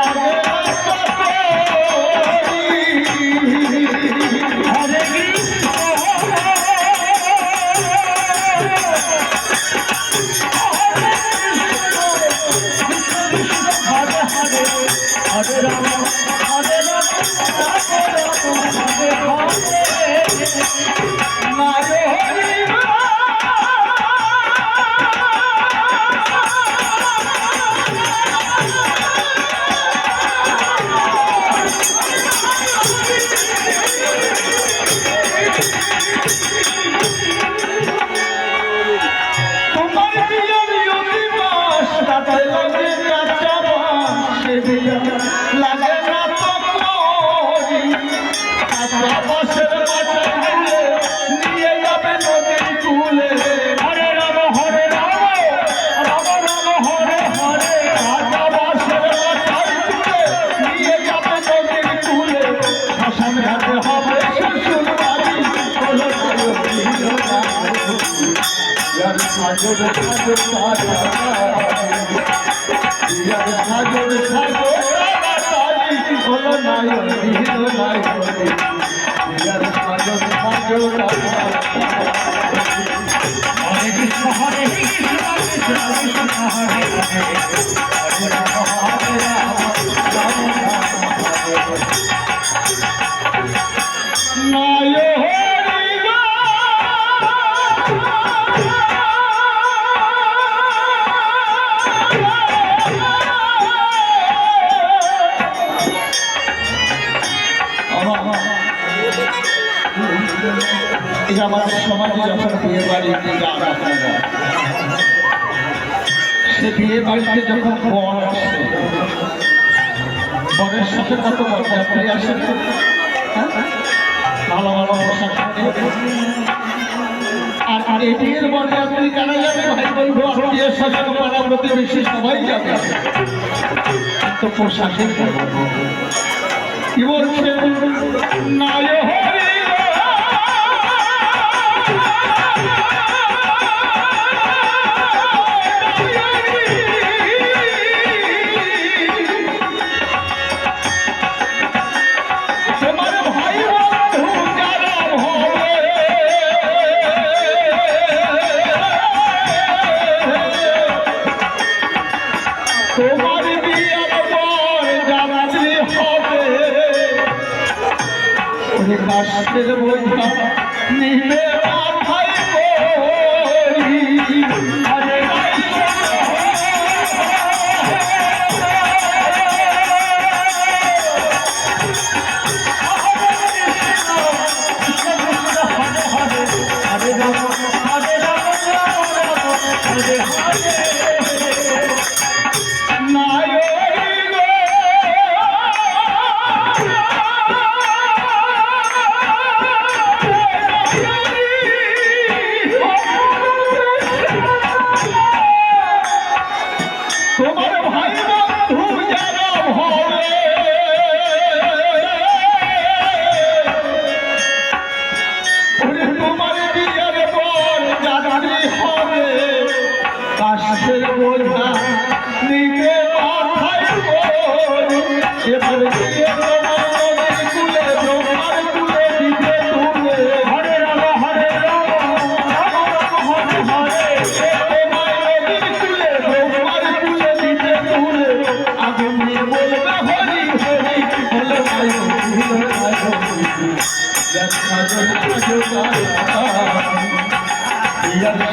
লাগে ইয়ার সাজর সাজর তারি হলো নাই হলো নাই সাজর সাজর হরে কৃষ্ণ হরে কৃষ্ণ কৃষ্ণ কৃষ্ণ হরে হরে হরে হরে সমাজে বিয়ে বাড়িতে যান সে বিয়ে বাড়িতে যখন বর আসে বরের সাথে কত মজা? ভালো ভালো পোশাক আর আর বিয়ের বরে আপনি কারা যাবে ভাই বলব আত্মীয় স্বজন পাড়া প্রতিবেশী তো পোশাকের। কি বলছে নায় কাশের বোঝা নিবে মাথায়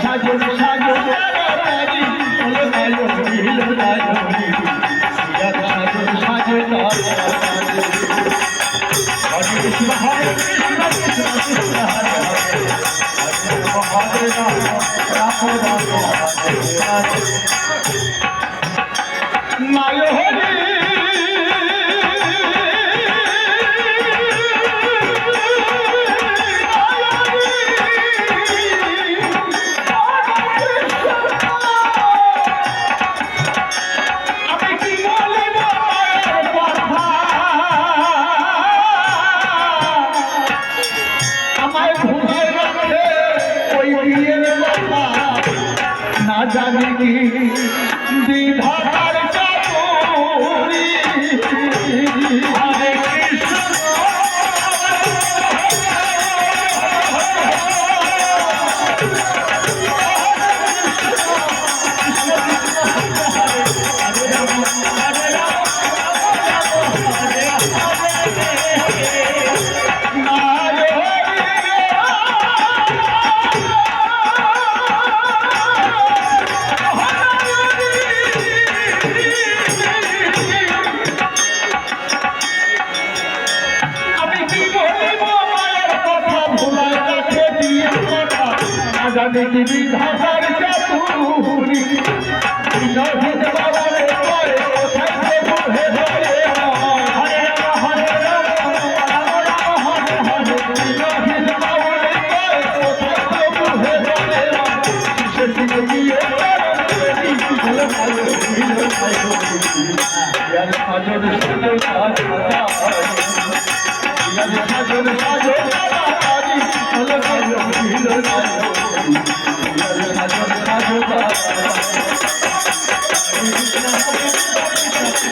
সাজো সাজো পিয়ার সাজো সাজো দেখবি ধারার চাতুরি বিনয় বাবার পরে কোথায় বুঝে ধরে Thank you. Thank you.